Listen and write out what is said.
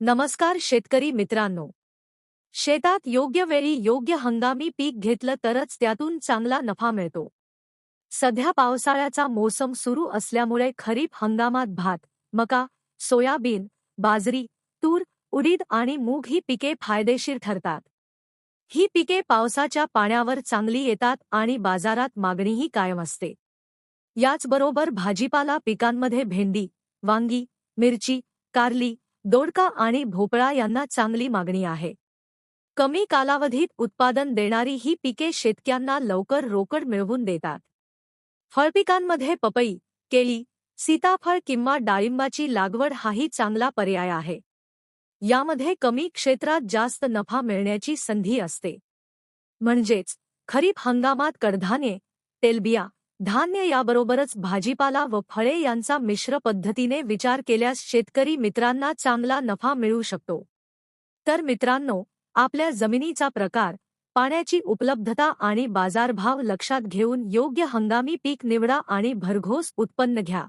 नमस्कार शेतकरी मित्रांनो. शेतात योग्य वेळी योग्य हंगामी पीक घेतलं तरच त्यातून चांगला नफा मिळतो. सध्या पावसाळ्याचा मोसम सुरू असल्यामुळे खरीप हंगामात भात मका सोयाबीन बाजरी तूर उडीद आणि मूग ही पिके फायदेशीर ठरतात. ही पिके पावसाच्या पाण्यावर चांगली येतात आणि बाजारात मागणीही कायम असते. याचबरोबर भाजीपाला पिकांमध्ये भेंडी वांगी मिरची कारली दोडका आणि भोपळा यांना चांगली मागणी आहे. कमी कालावधीत उत्पादन देणारी ही पिके शेतक्यांना लवकर रोकड मिळवून देतात. फळपिकांमध्ये पपई केळी सीताफळ किंवा डाळिंबाची लागवड हाही चांगला पर्याय आहे. यामध्ये कमी क्षेत्रात जास्त नफा मिळण्याची संधी असते. म्हणजेच खरीप हंगामात कडधान्ये तेलबिया धान्य याबरोबरच भाजीपाला व फळे यांचा मिश्र पद्धतीने विचार केल्यास शेतकरी मित्रांना चांगला नफा मिळू शकतो. तर मित्रांनो आपल्या जमिनीचा प्रकार पाण्याची उपलब्धता आणि बाजारभाव लक्षात घेऊन योग्य हंगामी पीक निवडा आणि भरघोस उत्पन्न घ्या.